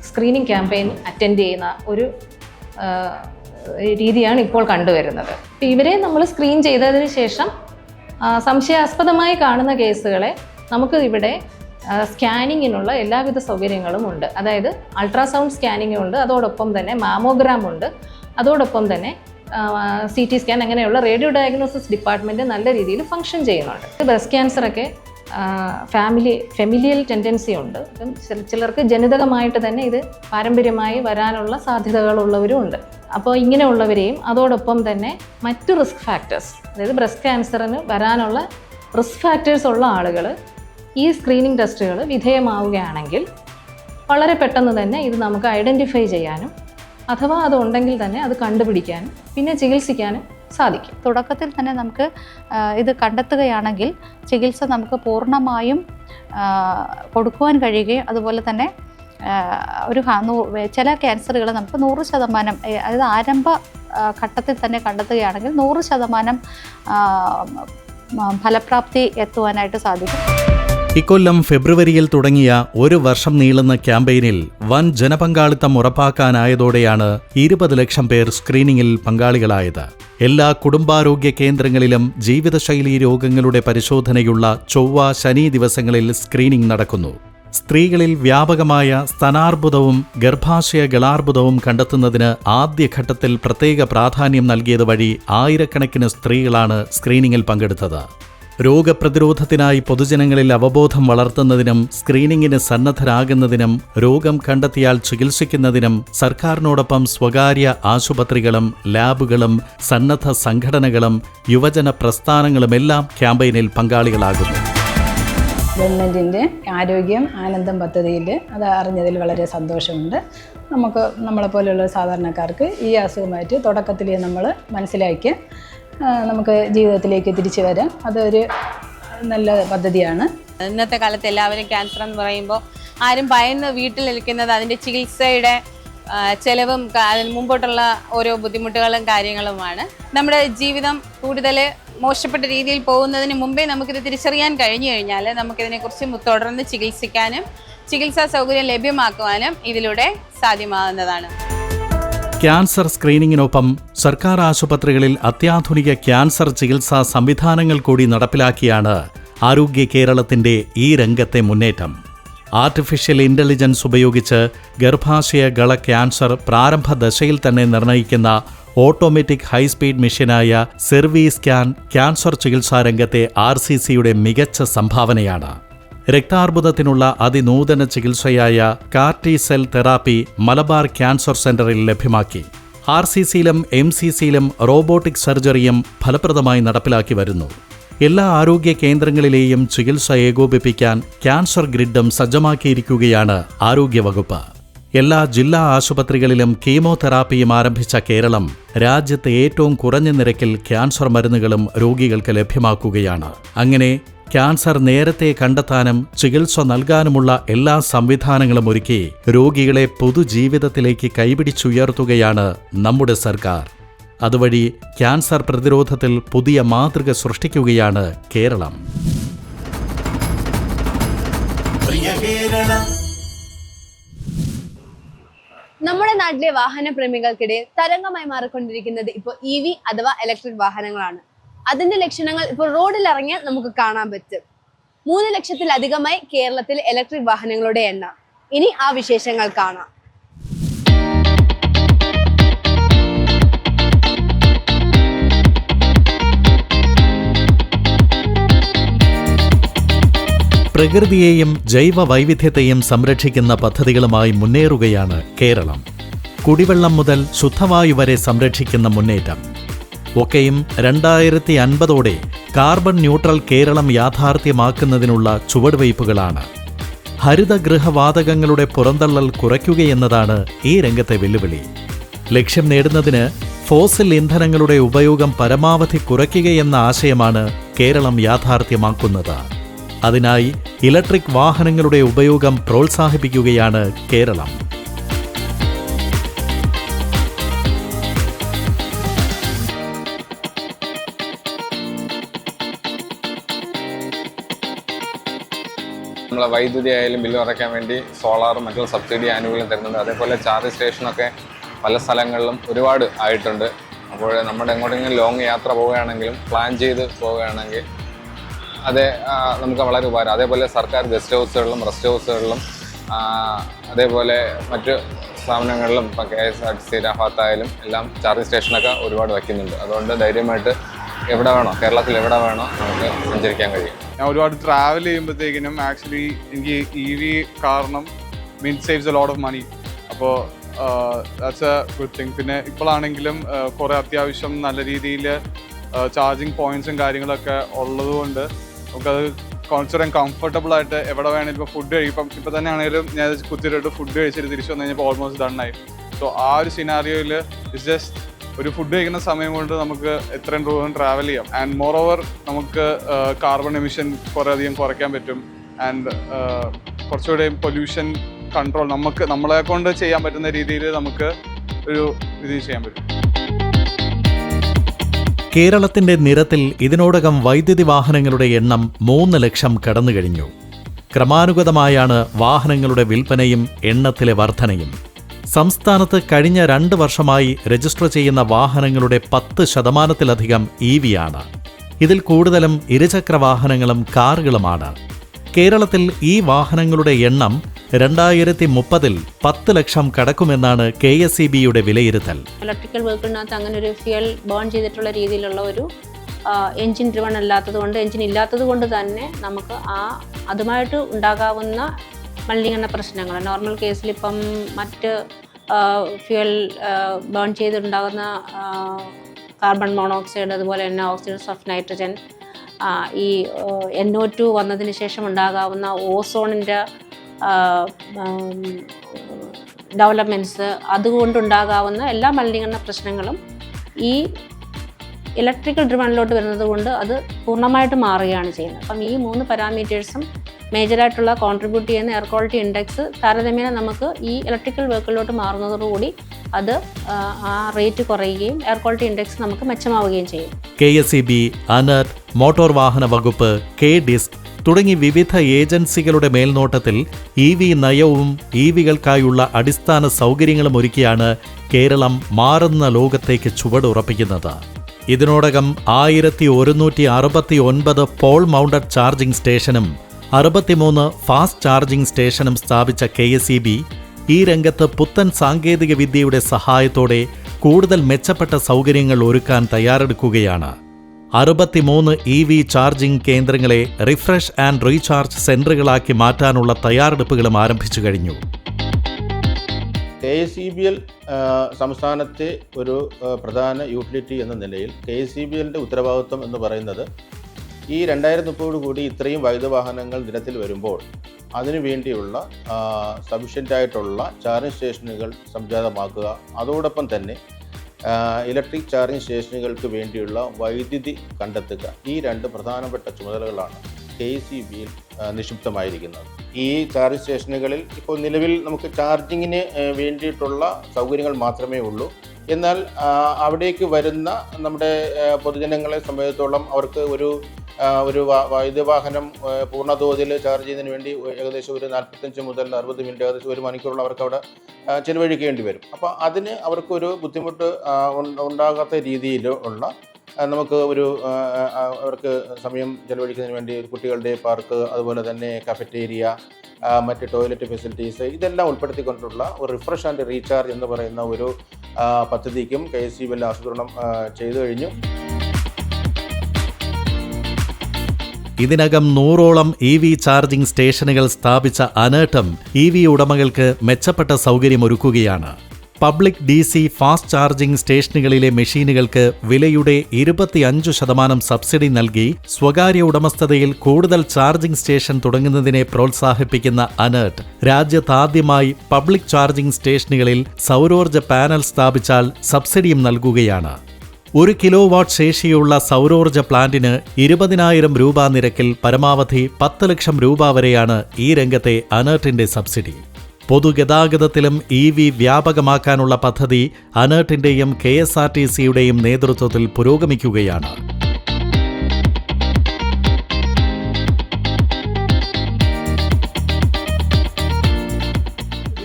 സ്ക്രീനിങ് ക്യാമ്പയിൻ അറ്റൻഡ് ചെയ്യുന്ന ഒരു രീതിയാണ് ഇപ്പോൾ കണ്ടുവരുന്നത്. ഇവരെ നമ്മൾ സ്ക്രീൻ ചെയ്തതിന് ശേഷം സംശയാസ്പദമായി കാണുന്ന കേസുകളെ നമുക്ക് ഇവിടെ സ്കാനിങ്ങിനുള്ള എല്ലാവിധ സൗകര്യങ്ങളും ഉണ്ട്. അതായത് അൾട്രാസൗണ്ട് സ്കാനിങ് ഉണ്ട് അതോടൊപ്പം തന്നെ മാമോഗ്രാം ഉണ്ട് അതോടൊപ്പം തന്നെ സി ടി സ്കാൻ അങ്ങനെയുള്ള റേഡിയോ ഡയഗ്നോസിസ് ഡിപ്പാർട്ട്മെന്റ് നല്ല രീതിയിൽ ഫങ്ഷൻ ചെയ്യുന്നുണ്ട്. ബ്രസ്റ്റ് ക്യാൻസറൊക്കെ ഫാമിലി ഫെമിലിയൽ ടെൻഡൻസി ഉണ്ട്. അപ്പം ചില- ചിലർക്ക് ജനിതകമായിട്ട് തന്നെ ഇത് പാരമ്പര്യമായി വരാനുള്ള സാധ്യതകളുള്ളവരും ഉണ്ട്. അപ്പോൾ ഇങ്ങനെയുള്ളവരെയും അതോടൊപ്പം തന്നെ മറ്റു റിസ്ക് ഫാക്ടേഴ്സ് അതായത് ബ്രസ്റ്റ് ക്യാൻസറിന് വരാനുള്ള റിസ്ക് ഫാക്ടേഴ്സ് ഉള്ള ആളുകൾ ഈ സ്ക്രീനിങ് ടെസ്റ്റുകൾ വിധേയമാവുകയാണെങ്കിൽ വളരെ പെട്ടെന്ന് തന്നെ ഇത് നമുക്ക് ഐഡന്റിഫൈ ചെയ്യാനും അഥവാ അതുണ്ടെങ്കിൽ തന്നെ അത് കണ്ടുപിടിക്കാനും പിന്നെ ചികിത്സിക്കാനും സാധിക്കും. തുടക്കത്തിൽ തന്നെ നമുക്ക് ഇത് കണ്ടെത്തുകയാണെങ്കിൽ ചികിത്സ നമുക്ക് പൂർണമായും കൊടുക്കുവാൻ കഴിയുകയും അതുപോലെ തന്നെ ഒരു ചില ക്യാൻസറുകൾ നമുക്ക് നൂറ് ശതമാനം അതായത് ആരംഭ ഘട്ടത്തിൽ തന്നെ കണ്ടെത്തുകയാണെങ്കിൽ നൂറ് ശതമാനം ഫലപ്രാപ്തി എത്തുവാനായിട്ട് സാധിക്കും. ഇക്കൊല്ലം ഫെബ്രുവരിയിൽ തുടങ്ങിയ ഒരു വർഷം നീളുന്ന ക്യാമ്പയിനിൽ വൻ ജനപങ്കാളിത്തം ഉറപ്പാക്കാനായതോടെയാണ് ഇരുപത് ലക്ഷം പേർ സ്ക്രീനിംഗിൽ പങ്കാളികളായത്. എല്ലാ കുടുംബാരോഗ്യ കേന്ദ്രങ്ങളിലും ജീവിതശൈലീ രോഗങ്ങളുടെ പരിശോധനയുള്ള ചൊവ്വ ശനി ദിവസങ്ങളിൽ സ്ക്രീനിംഗ് നടക്കുന്നു. സ്ത്രീകളിൽ വ്യാപകമായ സ്തനാർബുദവും ഗർഭാശയ ഗളാർബുദവും കണ്ടെത്തുന്നതിന് ആദ്യഘട്ടത്തിൽ പ്രത്യേക പ്രാധാന്യം നൽകിയത് വഴി ആയിരക്കണക്കിന് സ്ത്രീകളാണ് സ്ക്രീനിംഗിൽ പങ്കെടുത്തത്. രോഗപ്രതിരോധത്തിനായി പൊതുജനങ്ങളിൽ അവബോധം വളർത്തുന്നതിനും സ്ക്രീനിംഗിന് സന്നദ്ധരാകുന്നതിനും രോഗം കണ്ടെത്തിയാൽ ചികിത്സിക്കുന്നതിനും സർക്കാരിനോടൊപ്പം സ്വകാര്യ ആശുപത്രികളും ലാബുകളും സന്നദ്ധ സംഘടനകളും യുവജന പ്രസ്ഥാനങ്ങളുമെല്ലാം ക്യാമ്പയിനിൽ പങ്കാളികളാകുന്നു. ഗവൺമെന്റിന്റെ ആരോഗ്യം ആനന്ദം പദ്ധതിയിൽ അത് അറിഞ്ഞതിൽ വളരെ സന്തോഷമുണ്ട്. നമുക്ക് നമ്മളെപ്പോലെയുള്ള സാധാരണക്കാർക്ക് ഈ അസുഖമായിട്ട് തുടക്കത്തിൽ നമ്മൾ മനസ്സിലാക്കി നമുക്ക് ജീവിതത്തിലേക്ക് തിരിച്ചു വരാം. അതൊരു നല്ല പദ്ധതിയാണ്. ഇന്നത്തെ കാലത്ത് എല്ലാവരും ക്യാൻസർ എന്ന് പറയുമ്പോൾ ആരും ഭയന്ന് വീട്ടിൽ നിൽക്കുന്നത് അതിന്റെ ചികിത്സയുടെ ചിലവും അതിന് മുമ്പോട്ടുള്ള ഓരോ ബുദ്ധിമുട്ടുകളും കാര്യങ്ങളുമാണ്. നമ്മുടെ ജീവിതം കൂടുതൽ മോശപ്പെട്ട രീതിയിൽ പോകുന്നതിന് മുമ്പേ നമുക്കിത് തിരിച്ചറിയാൻ കഴിഞ്ഞു കഴിഞ്ഞാൽ നമുക്കിതിനെക്കുറിച്ച് തുടർന്ന് ചികിത്സിക്കാനും ചികിത്സാ സൗകര്യം ലഭ്യമാക്കുവാനും ഇതിലൂടെ സാധ്യമാകുന്നതാണ്. ക്യാൻസർ സ്ക്രീനിങ്ങിനൊപ്പം സർക്കാർ ആശുപത്രികളിൽ അത്യാധുനിക ക്യാൻസർ ചികിത്സാ സംവിധാനങ്ങൾ കൂടി നടപ്പിലാക്കിയാണ് ആരോഗ്യ കേരളത്തിന്റെ ഈ രംഗത്തെ മുന്നേറ്റം. ആർട്ടിഫിഷ്യൽ ഇന്റലിജൻസ് ഉപയോഗിച്ച് ഗർഭാശയ ഗള ക്യാൻസർ പ്രാരംഭ ദശയിൽ തന്നെ നിർണയിക്കുന്ന ഓട്ടോമാറ്റിക് ഹൈസ്പീഡ് മെഷീനായ സെർവി സ്കാൻ ക്യാൻസർ ചികിത്സാ രംഗത്തെ ആർ സി സിയുടെ മികച്ച സംഭാവനയാണ്. രക്താർബുദത്തിനുള്ള അതിനൂതന ചികിത്സയായ car T cell therapy Malabar cancer സെന്ററിൽ ലഭ്യമാക്കി. ആർ സി സിയിലും എം സി സിയിലും റോബോട്ടിക് സർജറിയും ഫലപ്രദമായി നടപ്പിലാക്കി വരുന്നു. എല്ലാ ആരോഗ്യ കേന്ദ്രങ്ങളിലെയും ചികിത്സ ഏകോപിപ്പിക്കാൻ ക്യാൻസർ ഗ്രിഡും സജ്ജമാക്കിയിരിക്കുകയാണ് ആരോഗ്യവകുപ്പ്. എല്ലാ ജില്ലാ ആശുപത്രികളിലും കീമോതെറാപ്പിയും ആരംഭിച്ച കേരളം രാജ്യത്തെ ഏറ്റവും കുറഞ്ഞ നിരക്കിൽ ക്യാൻസർ മരുന്നുകളും രോഗികൾക്ക് ലഭ്യമാക്കുകയാണ്. അങ്ങനെ ക്യാൻസർ നേരത്തെ കണ്ടെത്താനും ചികിത്സ നൽകാനുമുള്ള എല്ലാ സംവിധാനങ്ങളും ഒരുക്കി രോഗികളെ പൊതുജീവിതത്തിലേക്ക് കൈപിടിച്ചുയർത്തുകയാണ് നമ്മുടെ സർക്കാർ. അതുവഴി ക്യാൻസർ പ്രതിരോധത്തിൽ പുതിയ മാതൃക സൃഷ്ടിക്കുകയാണ് കേരളം. പ്രിയ കേരളം. നമ്മുടെ നാട്ടിലെ വാഹന പ്രേമികൾക്കിടയിൽ തരംഗമായി മാറിക്കൊണ്ടിരിക്കുന്നത് ഇപ്പോൾ ഇ വി അഥവാ ഇലക്ട്രിക് വാഹനങ്ങളാണ്. അതിന്റെ ലക്ഷണങ്ങൾ ഇപ്പോൾ റോഡിൽ ഇറങ്ങിയാൽ നമുക്ക് കാണാൻ പറ്റും. മൂന്ന് ലക്ഷത്തിലധികമായി കേരളത്തിൽ ഇലക്ട്രിക് വാഹനങ്ങളുടെ എണ്ണം. ഇനി ആ വിശേഷങ്ങൾ കാണാം. പ്രകൃതിയെയും ജൈവ വൈവിധ്യത്തെയും സംരക്ഷിക്കുന്ന പദ്ധതികളുമായി മുന്നേറുകയാണ് കേരളം. കുടിവെള്ളം മുതൽ ശുദ്ധവായു വരെ സംരക്ഷിക്കുന്ന മുന്നേറ്റം. ഒക്കെയും രണ്ടായിരത്തി അൻപതോടെ കാർബൺ ന്യൂട്രൽ കേരളം യാഥാർത്ഥ്യമാക്കുന്നതിനുള്ള ചുവടുവയ്പ്പുകളാണ്. ഹരിതഗൃഹവാതകങ്ങളുടെ പുറന്തള്ളൽ കുറയ്ക്കുകയെന്നതാണ് ഈ രംഗത്തെ വെല്ലുവിളി. ലക്ഷ്യം നേടുന്നതിന് ഫോസിൽ ഇന്ധനങ്ങളുടെ ഉപയോഗം പരമാവധി കുറയ്ക്കുകയെന്ന ആശയമാണ് കേരളം യാഥാർത്ഥ്യമാക്കുന്നത്. അതിനായി ഇലക്ട്രിക് വാഹനങ്ങളുടെ ഉപയോഗം പ്രോത്സാഹിപ്പിക്കുകയാണ് കേരളം. നമ്മളെ വൈദ്യുതി ആയാലും ബില്ല് കുറയ്ക്കാൻ വേണ്ടി സോളാറും മറ്റുള്ള സബ്സിഡി ആനുകൂല്യം തരുന്നുണ്ട്. അതേപോലെ ചാർജ് സ്റ്റേഷനൊക്കെ പല സ്ഥലങ്ങളിലും ഒരുപാട് ആയിട്ടുണ്ട്. അപ്പോൾ നമ്മുടെ എങ്ങോട്ടെങ്കിലും ലോങ് യാത്ര പോവുകയാണെങ്കിലും പ്ലാൻ ചെയ്ത് പോവുകയാണെങ്കിൽ അത് നമുക്ക് വളരെ ഉപകാരം. അതേപോലെ സർക്കാർ ഗസ്റ്റ് ഹൗസുകളിലും റെസ്റ്റ് ഹൗസുകളിലും അതേപോലെ മറ്റ് സ്ഥാപനങ്ങളിലും ഇപ്പം K S R T C ഭാഗത്തായാലും എല്ലാം ചാർജിങ് സ്റ്റേഷനൊക്കെ ഒരുപാട് വയ്ക്കുന്നുണ്ട്. അതുകൊണ്ട് ധൈര്യമായിട്ട് എവിടെ വേണോ കേരളത്തിൽ എവിടെ വേണോ നമുക്ക് സഞ്ചരിക്കാൻ കഴിയും. ഞാൻ ഒരുപാട് ട്രാവൽ ചെയ്യുമ്പോഴത്തേക്കിനും ആക്ച്വലി എനിക്ക് ഇ വി കാരണം mean saves a lot of money അപ്പോൾ ദാറ്റ്സ് എ ഗുഡ് തിങ് പിന്നെ ഇപ്പോഴാണെങ്കിലും കുറേ അത്യാവശ്യം നല്ല രീതിയിൽ ചാർജിങ് പോയിന്റ്സും കാര്യങ്ങളൊക്കെ ഉള്ളതുകൊണ്ട് നമുക്കത് കുറച്ചുകൂടെ കംഫർട്ടബിൾ ആയിട്ട് എവിടെ വേണമെങ്കിലും ഇപ്പോൾ ഫുഡ് കഴിക്കും. ഇപ്പം തന്നെ ആണെങ്കിലും ഞാൻ കുത്തിയിട്ട് ഫുഡ് കഴിച്ചിട്ട് തിരിച്ചു വന്നു കഴിഞ്ഞപ്പോൾ ഓൾമോസ്റ്റ് ഡണ്ണായി സോ ആ ഒരു സിനാരിയോയിൽ ഇറ്റ്സ് ജസ്റ്റ് ഒരു ഫുഡ് കഴിക്കുന്ന സമയം കൊണ്ട് നമുക്ക് എത്രയും ദൂരം ട്രാവൽ ചെയ്യാം. ആൻഡ് മോർ ഓവർ നമുക്ക് കാർബൺ എമിഷൻ കുറേ അധികം കുറയ്ക്കാൻ പറ്റും. ആൻഡ് കുറച്ചുകൂടെ പൊല്യൂഷൻ കൺട്രോൾ നമുക്ക് നമ്മളെ കൊണ്ട് ചെയ്യാൻ പറ്റുന്ന രീതിയിൽ നമുക്ക് ഒരു ഇത് ചെയ്യാൻ പറ്റും. കേരളത്തിന്റെ നിരത്തിൽ ഇതിനോടകം വൈദ്യുതി വാഹനങ്ങളുടെ എണ്ണം മൂന്ന് ലക്ഷം കടന്നു കഴിഞ്ഞു ക്രമാനുഗതമായാണ് വാഹനങ്ങളുടെ വിൽപ്പനയും എണ്ണത്തിലെ വർധനയും. സംസ്ഥാനത്ത് കഴിഞ്ഞ രണ്ട് വർഷമായി രജിസ്റ്റർ ചെയ്യുന്ന വാഹനങ്ങളുടെ പത്ത് ശതമാനത്തിലധികം ഇ വിയാണ് ഇതിൽ കൂടുതലും ഇരുചക്ര വാഹനങ്ങളും കാറുകളുമാണ്. കേരളത്തിൽ ഈ വാഹനങ്ങളുടെ എണ്ണം രണ്ടായിരത്തി മുപ്പതിൽ പത്ത് ലക്ഷം കടക്കുമെന്നാണ് കെ എസ് ഇ ബിയുടെ വിലയിരുത്തൽ. ഇലക്ട്രിക്കൽ വെഹിക്കിളിനകത്ത് അങ്ങനെ ഒരു ഫ്യൂൽ ബേൺ ചെയ്തിട്ടുള്ള രീതിയിലുള്ള ഒരു എഞ്ചിൻ ഡ്രിവൺ അല്ലാത്തത് കൊണ്ട് എൻജിൻ ഇല്ലാത്തത് കൊണ്ട് തന്നെ നമുക്ക് ആ അതുമായിട്ട് ഉണ്ടാകാവുന്ന മലിനീകരണ പ്രശ്നങ്ങൾ. നോർമൽ കേസിൽ ഇപ്പം മറ്റ് ഫ്യൂൽ ബേൺ ചെയ്തുണ്ടാകുന്ന കാർബൺ മോണോക്സൈഡ് അതുപോലെ തന്നെ ഓക്സിഡൻസ് ഓഫ് നൈട്രജൻ ഈ എൻ ഒ ടു വന്നതിന് ശേഷം ഉണ്ടാകാവുന്ന ഓസോണിന്റെ ഡെവലപ്മെന്റ്സ് അതുകൊണ്ടുണ്ടാകാവുന്ന എല്ലാ മലിനീകരണ പ്രശ്നങ്ങളും ഈ ഇലക്ട്രിക്കൽ ഡ്രിവണിലോട്ട് വരുന്നത് കൊണ്ട് അത് പൂർണമായിട്ട് മാറുകയാണ് ചെയ്യുന്നത്. അപ്പം ഈ മൂന്ന് പാരാമീറ്റേഴ്സും മേജറായിട്ടുള്ള കോൺട്രിബ്യൂട്ട് ചെയ്യുന്ന എയർ ക്വാളിറ്റി ഇൻഡെക്സ് താരതമ്യേന നമുക്ക് ഈ ഇലക്ട്രിക്കൽ വെഹിക്കിളിലോട്ട് മാറുന്നതോടുകൂടി അത് ആ, റേറ്റ് കുറയുകയും എയർ ക്വാളിറ്റി ഇൻഡെക്സ് നമുക്ക് മെച്ചമാവുകയും ചെയ്യും. K S E B ANERT motor വാഹന വകുപ്പ് കെ ഡിസ്ക് തുടങ്ങി വിവിധ ഏജൻസികളുടെ മേൽനോട്ടത്തിൽ ഇ വി നയവും ഇ വികൾക്കായുള്ള അടിസ്ഥാന സൗകര്യങ്ങളും ഒരുക്കിയാണ് കേരളം മാറുന്ന ലോകത്തേക്ക് ചുവടുറപ്പിക്കുന്നത് ഇതിനോടകം ആയിരത്തി ഒരുന്നൂറ്റി അറുപത്തി ഒൻപത് പോൾ മൗണ്ടഡ് ചാർജിംഗ് സ്റ്റേഷനും അറുപത്തിമൂന്ന് ഫാസ്റ്റ് ചാർജിംഗ് സ്റ്റേഷനും സ്ഥാപിച്ച കെ എസ് ഇ ബി ഈ രംഗത്ത് പുത്തൻ സാങ്കേതിക വിദ്യയുടെ സഹായത്തോടെ കൂടുതൽ മെച്ചപ്പെട്ട സൗകര്യങ്ങൾ ഒരുക്കാൻ തയ്യാറെടുക്കുകയാണ്. അറുപത്തിമൂന്ന് ഇ വി ചാർജിംഗ് കേന്ദ്രങ്ങളെ റിഫ്രഷ് ആൻഡ് റീചാർജ് സെന്ററുകളാക്കി മാറ്റാനുള്ള തയ്യാറെടുപ്പുകളും ആരംഭിച്ചു കഴിഞ്ഞു. K S E B L സംസ്ഥാനത്തെ ഒരു പ്രധാന യൂട്ടിലിറ്റി എന്ന നിലയിൽ കെ എസ് ഇ ബി എല്ലിന്റെ ഉത്തരവാദിത്വം എന്ന് പറയുന്നത് ഈ രണ്ടായിരത്തി മുപ്പതോട് കൂടി ഇത്രയും വൈദ്യുത വാഹനങ്ങൾ നിരത്തിൽ വരുമ്പോൾ അതിനു വേണ്ടിയുള്ള സഫീഷ്യന്റ് ആയിട്ടുള്ള ചാർജിങ് സ്റ്റേഷനുകൾ സംജാതമാക്കുക. അതോടൊപ്പം തന്നെ ഇലക്ട്രിക് ചാർജിങ് സ്റ്റേഷനുകൾക്ക് വേണ്ടിയുള്ള വൈദ്യുതി കണ്ടെത്തുക. ഈ രണ്ട് പ്രധാനപ്പെട്ട ചുമതലകളാണ് കെ സി ബിയിൽ നിക്ഷിപ്തമായിരിക്കുന്നത്. ഈ ചാർജ് സ്റ്റേഷനുകളിൽ ഇപ്പോൾ നിലവിൽ നമുക്ക് ചാർജിങ്ങിന് വേണ്ടിയിട്ടുള്ള സൗകര്യങ്ങൾ മാത്രമേ ഉള്ളൂ. എന്നാൽ അവിടേക്ക് വരുന്ന നമ്മുടെ പൊതുജനങ്ങളെ സംബന്ധിച്ചിടത്തോളം അവർക്ക് ഒരു ഒരു വാ- വൈദ്യുത വാഹനം പൂർണതോതിൽ ചാർജ് ചെയ്യുന്നതിന് വേണ്ടി ഏകദേശം ഒരു നാൽപ്പത്തഞ്ച് മുതൽ അറുപത് മിനിറ്റ് ഏകദേശം ഒരു മണിക്കൂറോളം അവർക്ക് അവിടെ ചിലവഴിക്കേണ്ടി വരും. അപ്പോൾ അതിന് അവർക്കൊരു ബുദ്ധിമുട്ട് ഉണ്ടാകാത്ത രീതിയിൽ ഉള്ള നമുക്ക് ഒരു അവർക്ക് സമയം ചെലവഴിക്കുന്നതിന് വേണ്ടി കുട്ടികളുടെ പാർക്ക് അതുപോലെ തന്നെ കഫറ്റേരിയ മറ്റ് ടോയ്ലറ്റ് ഫെസിലിറ്റീസ് ഇതെല്ലാം ഉൾപ്പെടുത്തിക്കൊണ്ടുള്ള ഒരു റിഫ്രഷ് ആൻഡ് റീചാർജ് എന്ന് പറയുന്ന ഒരു പദ്ധതിക്കും കെ എസ് സി ബി ആസൂത്രണം ചെയ്തു കഴിഞ്ഞു. ഇതിനകം നൂറോളം ഇ വി ചാർജിംഗ് സ്റ്റേഷനുകൾ സ്ഥാപിച്ച അനേട്ടം ഇ വി ഉടമകൾക്ക് മെച്ചപ്പെട്ട സൗകര്യമൊരുക്കുകയാണ്. Public D C fast charging സ്റ്റേഷനുകളിലെ മെഷീനുകൾക്ക് വിലയുടെ ഇരുപത്തിയഞ്ചു ശതമാനം സബ്സിഡി നൽകി സ്വകാര്യ ഉടമസ്ഥതയിൽ കൂടുതൽ ചാർജിംഗ് സ്റ്റേഷൻ തുടങ്ങുന്നതിനെ പ്രോത്സാഹിപ്പിക്കുന്ന അനേർട്ട് രാജ്യത്താദ്യമായി പബ്ലിക് ചാർജിംഗ് സ്റ്റേഷനുകളിൽ സൗരോർജ പാനൽ സ്ഥാപിച്ചാൽ സബ്സിഡിയും നൽകുകയാണ്. ഒരു കിലോ വാട്ട് ശേഷിയുള്ള സൗരോർജ പ്ലാന്റിന് ഇരുപതിനായിരം രൂപ നിരക്കിൽ പരമാവധി പത്ത് ലക്ഷം രൂപ വരെയാണ് ഈ രംഗത്തെ അനേർട്ടിന്റെ സബ്സിഡി. പൊതുഗതാഗതത്തിലും ഇ വി വ്യാപകമാക്കാനുള്ള പദ്ധതി അനേർട്ടിന്റെയും കെ എസ് ആർ ടി സിയുടെയും നേതൃത്വത്തിൽ പുരോഗമിക്കുകയാണ്.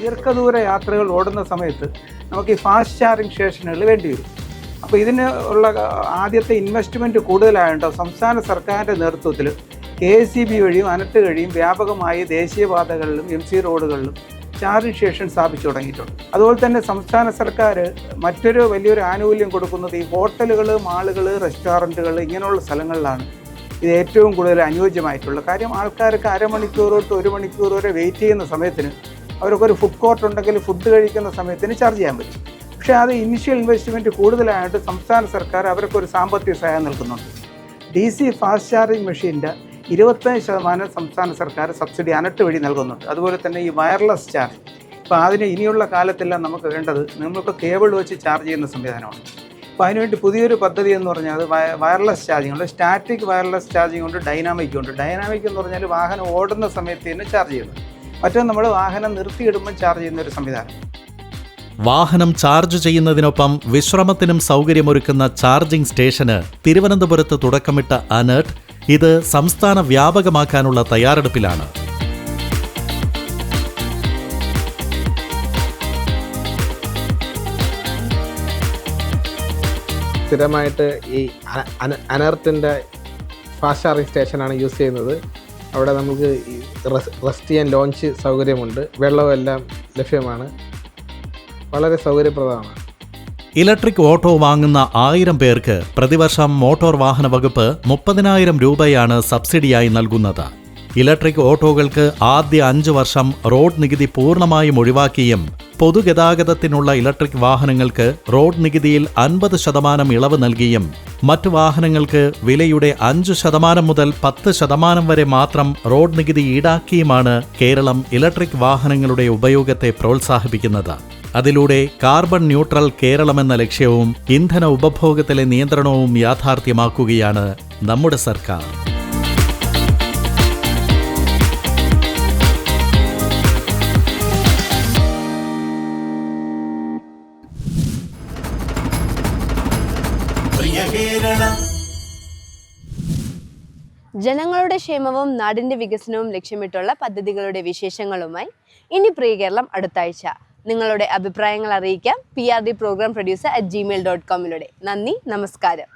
ദീർഘദൂര യാത്രകൾ ഓടുന്ന സമയത്ത് നമുക്ക് ഈ ഫാസ്റ്റ് ചാർജിംഗ് സ്റ്റേഷനുകൾ വേണ്ടി വരും. അപ്പോൾ ഇതിന് ഉള്ള ആദ്യത്തെ ഇൻവെസ്റ്റ്മെന്റ് കൂടുതലായിട്ടോ സംസ്ഥാന സർക്കാരിന്റെ നേതൃത്വത്തിൽ കെ എസ് സി ബി വഴിയും അനട്ട് കഴിയും വ്യാപകമായി ദേശീയപാതകളിലും എം സി റോഡുകളിലും ചാർജ് സ്റ്റേഷൻ സ്ഥാപിച്ചു തുടങ്ങിയിട്ടുണ്ട്. അതുപോലെ തന്നെ സംസ്ഥാന സർക്കാർ മറ്റൊരു വലിയൊരു ആനുകൂല്യം കൊടുക്കുന്നത് ഈ ഹോട്ടലുകൾ മാളുകൾ റെസ്റ്റോറന്റുകൾ ഇങ്ങനെയുള്ള സ്ഥലങ്ങളിലാണ് ഇത് ഏറ്റവും കൂടുതൽ അനുയോജ്യമായിട്ടുള്ളത് കാര്യം. ആൾക്കാർക്ക് അരമണിക്കൂർ തൊട്ട് ഒരു മണിക്കൂർ വരെ വെയിറ്റ് ചെയ്യുന്ന സമയത്തിന് അവർക്കൊരു ഫുഡ് കോർട്ട് ഉണ്ടെങ്കിൽ ഫുഡ് കഴിക്കുന്ന സമയത്തിന് ചാർജ് ചെയ്യാൻ പറ്റും. പക്ഷേ അത് ഇനിഷ്യൽ ഇൻവെസ്റ്റ്മെന്റ് കൂടുതലായിട്ട് സംസ്ഥാന സർക്കാർ അവർക്കൊരു സാമ്പത്തിക സഹായം നൽകുന്നുണ്ട്. ഡി സി ഫാസ്റ്റ് ചാർജിംഗ് മെഷീന്റെ ഇരുപത്തഞ്ച് ശതമാനം സംസ്ഥാന സർക്കാർ സബ്സിഡി അനട്ട് വഴി നൽകുന്നുണ്ട്. അതുപോലെ തന്നെ ഈ വയർലെസ് ചാർജ് ഇപ്പോൾ അതിന് ഇനിയുള്ള കാലത്തെല്ലാം നമുക്ക് വേണ്ടത് നമുക്ക് കേബിൾ വെച്ച് ചാർജ് ചെയ്യുന്ന സംവിധാനമാണ്. അപ്പോൾ അതിനുവേണ്ടി പുതിയൊരു പദ്ധതി എന്ന് പറഞ്ഞാൽ അത് വയർലെസ് ചാർജിങ് ഉണ്ട്. സ്റ്റാറ്റിക് വയർലെസ് ചാർജിങ് ഉണ്ട് ഡൈനാമിക് ഉണ്ട്. ഡൈനാമിക് എന്ന് പറഞ്ഞാൽ വാഹനം ഓടുന്ന സമയത്ത് തന്നെ ചാർജ് ചെയ്യുന്നത്. മറ്റൊന്ന് നമ്മൾ വാഹനം നിർത്തിയിടുമ്പോൾ ചാർജ് ചെയ്യുന്ന ഒരു സംവിധാനം. വാഹനം ചാർജ് ചെയ്യുന്നതിനൊപ്പം വിശ്രമത്തിനും സൗകര്യമൊരുക്കുന്ന ചാർജിംഗ് സ്റ്റേഷന് തിരുവനന്തപുരത്ത് തുടക്കമിട്ട അനേർട്ട് ഇത് സംസ്ഥാന വ്യാപകമാക്കാനുള്ള തയ്യാറെടുപ്പിലാണ്. സ്ഥിരമായിട്ട് ഈ അനർത്തിന്റെ ഫാസ്റ്റ് ചാർജിങ് സ്റ്റേഷനാണ് യൂസ് ചെയ്യുന്നത്. അവിടെ നമുക്ക് റെസ്റ്റ് ചെയ്യാൻ ലോഞ്ച് സൗകര്യമുണ്ട്. വെള്ളവും എല്ലാം ലഭ്യമാണ്. വളരെ സൗകര്യപ്രദമാണ്. ഇലക്ട്രിക് ഓട്ടോ വാങ്ങുന്ന ആയിരം പേർക്ക് പ്രതിവർഷം മോട്ടോർ വാഹന വകുപ്പ് മുപ്പതിനായിരം രൂപയാണ് സബ്സിഡിയായി നൽകുന്നത്. ഇലക്ട്രിക് ഓട്ടോകൾക്ക് ആദ്യ അഞ്ച് വർഷം റോഡ് നികുതി പൂർണമായും ഒഴിവാക്കിയും പൊതുഗതാഗതത്തിനുള്ള ഇലക്ട്രിക് വാഹനങ്ങൾക്ക് റോഡ് നികുതിയിൽ അൻപത് ശതമാനം ഇളവ് നൽകിയും മറ്റു വാഹനങ്ങൾക്ക് വിലയുടെ അഞ്ചു ശതമാനം മുതൽ പത്ത് ശതമാനം വരെ മാത്രം റോഡ് നികുതി ഈടാക്കിയുമാണ് കേരളം ഇലക്ട്രിക് വാഹനങ്ങളുടെ ഉപയോഗത്തെ പ്രോത്സാഹിപ്പിക്കുന്നത്. അതിലൂടെ കാർബൺ ന്യൂട്രൽ കേരളമെന്ന ലക്ഷ്യവും ഇന്ധന ഉപഭോഗത്തിലെ നിയന്ത്രണവും യാഥാർത്ഥ്യമാക്കുകയാണ് നമ്മുടെ സർക്കാർ. ജനങ്ങളുടെ ക്ഷേമവും നാടിന്റെ വികസനവും ലക്ഷ്യമിട്ടുള്ള പദ്ധതികളുടെ വിശേഷങ്ങളുമായി ഇനി പ്രിയ കേരളം അടുത്ത ആഴ്ച. നിങ്ങളുടെ അഭിപ്രായങ്ങൾ അറിയിക്കാം. P R D programme producer at Gmail dot കോമിലൂടെ നന്ദി നമസ്കാരം.